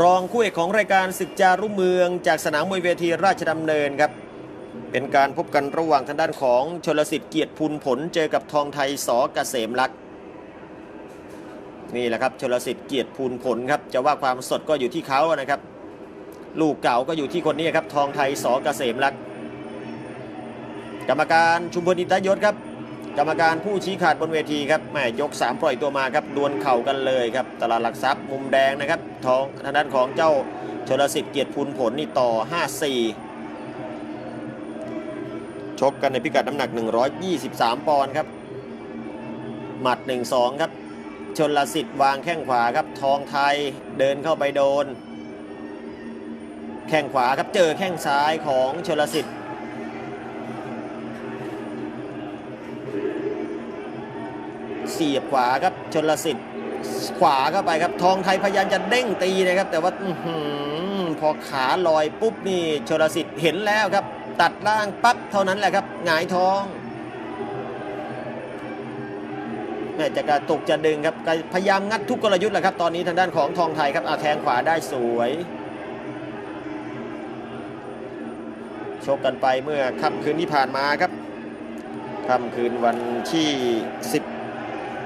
รองคู่เอกของรายการศึกจารุเมือง จากสนามมวยเวทีราชดำเนินครับ เป็นการพบกันระหว่างทางด้านของชลสิทธิ์เกียรติพูนผลเจอกับทองไทยสอเกษมรักษ์นี่แหละครับชลสิทธิ์เกียรติพูนผลครับจะว่าความสดก็อยู่ที่เขานะครับ ลูกเก่าก็อยู่ที่คนนี้ครับทองไทยสอเกษมรักษ์กรรมการชุมพลอินทยศครับ กรรมการผู้ชี้ขาดบนเวทีครับแม่ยก 3 ปล่อยตัวมาครับดวลเข่ากันเลยครับตลาดหลักทรัพย์มุมแดงนะครับทองทางด้านของเจ้าชลสิทธิ์เกียรติพูนผลนี่ต่อ 5-4 ชกกันในพิกัดน้ำหนัก 123 ปอนด์ครับ หมัด 1-2 ครับ ชนลสิทธิ์วางแข้งขวาครับ ทองไทยเดินเข้าไปโดน แข้งขวาครับเจอแข้งซ้ายของชนลสิทธิ์ เสียบขวาครับชนลสิทธิ์ขวาเข้าไปครับทองไทยพยายามจะเด้งตีนะครับ แต่ว่าอพอขาลอยปุ๊บนี่ชนลสิทธิ์เห็นแล้วครับ ตัดล่างปั๊บเท่านั้นแหละครับหงายท้องแม่จะกระตุกจะดึงครับพยายามงัดทุกกลยุทธ์แหละครับ ตอนนี้ทางด้านของทองไทยครับเอาแทงขวาได้สวยชกกันไปเมื่อค่ำคืนที่ผ่านมาครับค่ำคืนวันที่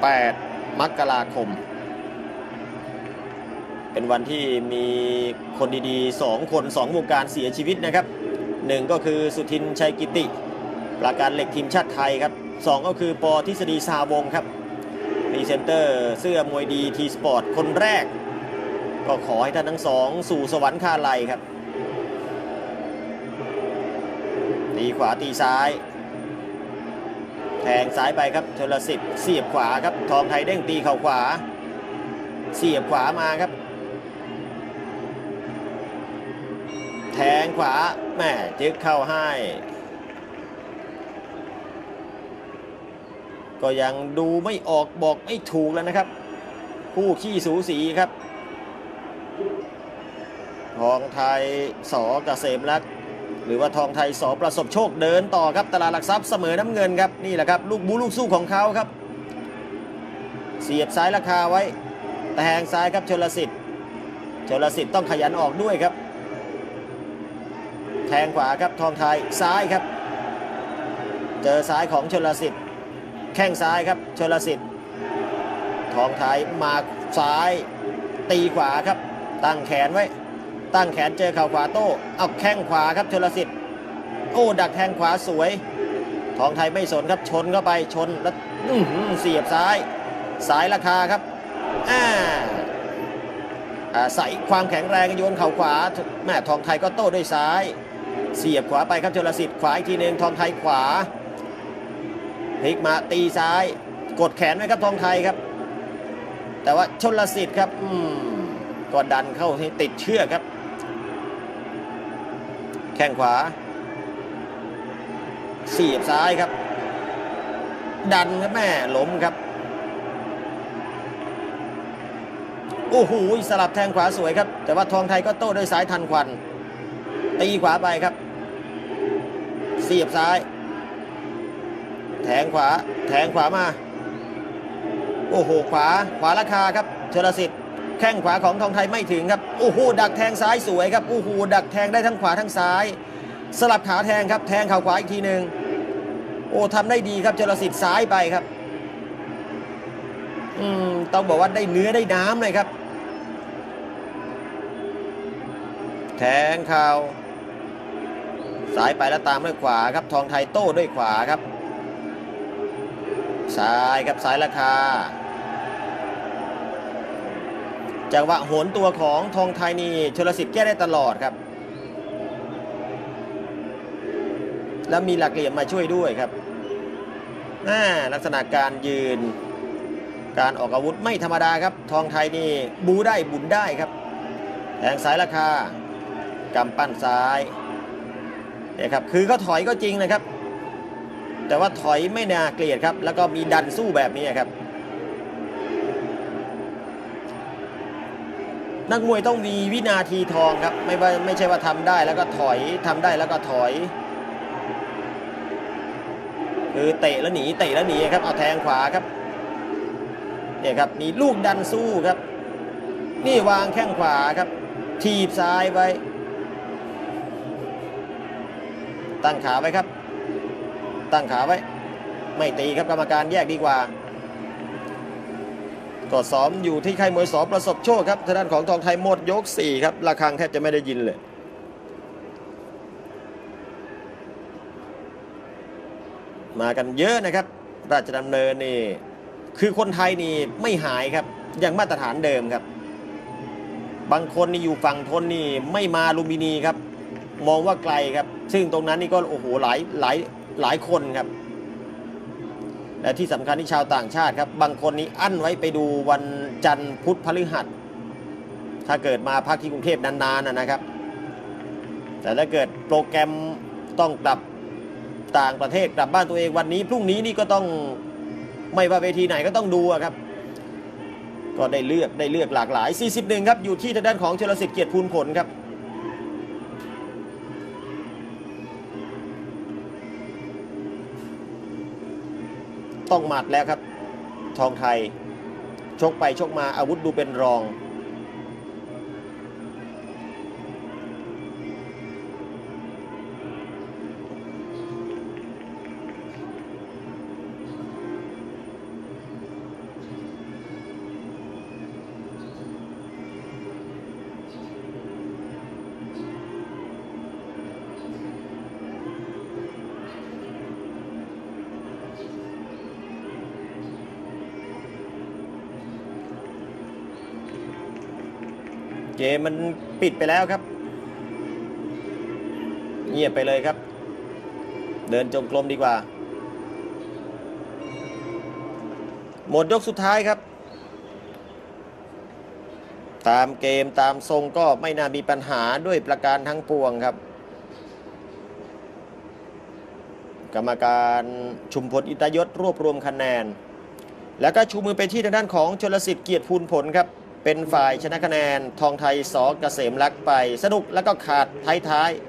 8 มกราคม เป็นวันที่มีคนดีๆ 2 คน 2 วงการเสียชีวิตนะครับหนึ่งก็คือสุทินชัยกิติ ประการเหล็กทีมชาติไทยครับสองก็คือปอทฤษฎีสาวงครับรีเซนเตอร์เสื้อมวยดีทีสปอร์ตคนแรก ก็ขอให้ท่านทั้งสองสู่สวรรค์คาไลครับตีขวาตีซ้าย แทงซ้ายไปครับชลสิทธิ์เสียบขวาครับทองไทยเด้งตีเข่าขวา เสียบขวามาครับ แทงขวาแม่จึกเข้าให้ก็ยังดูไม่ออกบอกไม่ถูกแล้วนะครับ คู่ขี้สูสีครับทองไทยสอเกษมรักษ์ หรือว่าทองไทยสอประสบโชคเดินต่อครับตลาดหลักทรัพย์เสมอน้ำเงินครับนี่แหละครับลูกบูลูกสู้ของเขาครับ เสียบซ้ายราคาไว้แทงซ้ายครับชลสิทธิ์ชลสิทธิ์ต้องขยันออกด้วยครับ แทงขวาครับทองไทยซ้ายครับ เจอซ้ายของชลสิทธิ์แข้งซ้ายครับชลสิทธิ์ทองไทยมาซ้ายตีขวาครับตั้งแขนไว้ ตั้งแขนเจอเข่าขวาโต้เอาแข้งขวาครับชลสิทธิ์โอ้ดักแทงขวาสวย ทองไทยไม่สนครับชนเข้าไปชนแล้วอืเสียบซ้าย สายราคาครับอ่าอาศัยความแข็งแรงโยนเข่าขวาแม่ทองไทยก็โต้ด้วยซ้าย เสียบขวาไปครับชลสิทธิ์ขวาอีกทีหนึ่งทองไทยขวาพลิกมาตีซ้าย กดแขนไว้ครับทองไทยครับ แต่ว่าชลสิทธิ์ครับ อืมก็ดันเข้าให้ติดเชือกครับ แข้งขวาเสียบซ้ายครับ ดันครับแม่ล้มครับ โอ้โหสลับแทงขวาสวยครับ แต่ว่าทองไทยก็โต้ด้วยซ้ายทันควัน ตีขวาไปครับ เสียบซ้าย แทงขวา แทงขวามา โอ้โหขวาขวาราคาครับชลสิทธิ์ แข้งขวาของทองไทยไม่ถึงครับโอ้โหดักแทงซ้ายสวยครับโอ้โหดักแทงได้ทั้งขวาทั้งซ้าย สลับขาแทงครับ แทงเข่าขวาอีกทีหนึ่งโอ้ทำได้ดีครับชลสิทธิ์ซ้ายไปครับ อืมต้องบอกว่าได้เนื้อได้น้ำเลยครับ แทงเข่าซ้ายไปแล้วตามด้วยขวาครับ ทองไทยโต้ด้วยขวาครับซ้ายครับซ้ายราคา จังหวะโหนตัวของทองไทยนี่ชลสิทธิ์แก้ได้ตลอดครับ แล้วมีหลักเหลี่ยมมาช่วยด้วยครับน่าลักษณะการยืน การออกอาวุธไม่ธรรมดาครับ ทองไทยนี่บูได้บุญได้ครับแทงซ้ายราคากำปั้นซ้ายเนี่ยครับคือเขาถอยก็จริงนะครับ แต่ว่าถอยไม่น่าเกลียดครับ แล้วก็มีดันสู้แบบนี้ครับ นักมวยต้องมีวินาทีทองครับ ไม่ว่าไม่ใช่ว่าทำได้แล้วก็ถอยทำได้แล้วก็ถอยคือเตะแล้วหนีเตะแล้วหนีครับเอาแทงขวาครับเนี่ยครับมีลูกดันสู้ครับ นี่วางแข้งขวาครับทีบซ้ายไว้ ตั้งขาไว้ครับ ตั้งขาไว้ ไม่ตีครับกรรมการแยกดีกว่า ก็ซ้อมอยู่ที่ค่ายมวยสอประสบโชคครับทางด้านของทองไทยหมดยก4ครับระฆังแทบจะไม่ได้ยินเลยมากันเยอะนะครับ ราชดำเนินนี่คือคนไทยนี่ไม่หายครับยังมาตรฐานเดิมครับ บางคนนี่อยู่ฝั่งทนนี่ไม่มาลุมพินีครับ มองว่าไกลครับ ซึ่งตรงนั้นนี่ก็โอ้โหหลายหลายหลายคนครับ และที่สำคัญที่ชาวต่างชาติครับ บางคนนี้อั้นไว้ไปดูวันจันทร์พุธพฤหัส ถ้าเกิดมาพักที่กรุงเทพนานๆนะครับ แต่ถ้าเกิดโปรแกรมต้องกลับต่างประเทศกลับบ้านตัวเองวันนี้ พรุ่งนี้นี่ก็ต้องไม่ว่าเวทีไหนก็ต้องดูครับ ก็ได้เลือกได้เลือกหลากหลาย 41 ครับ อยู่ที่ทางด้านของเชลสิทธิ์เกียรติภูลผลครับ ต้องหมัดแล้วครับ ทองไทย ชกไปชกมาอาวุธดูเป็นรอง เกมมันปิดไปแล้วครับ เงียบไปเลยครับ เดินจงกรมดีกว่า หมดยกสุดท้ายครับ ตามเกมตามทรงก็ไม่น่ามีปัญหาด้วยประการทั้งปวงครับ กรรมการชุมพลอิตยศรวบรวมคะแนน แล้วก็ชูมือไปที่ทางด้านของชลสิทธิ์เกียรติภูลผลครับ เป็นฝ่ายชนะคะแนน ทองไทยสอเกษมรักษ์ไป สนุกแล้วก็ขาดท้ายๆ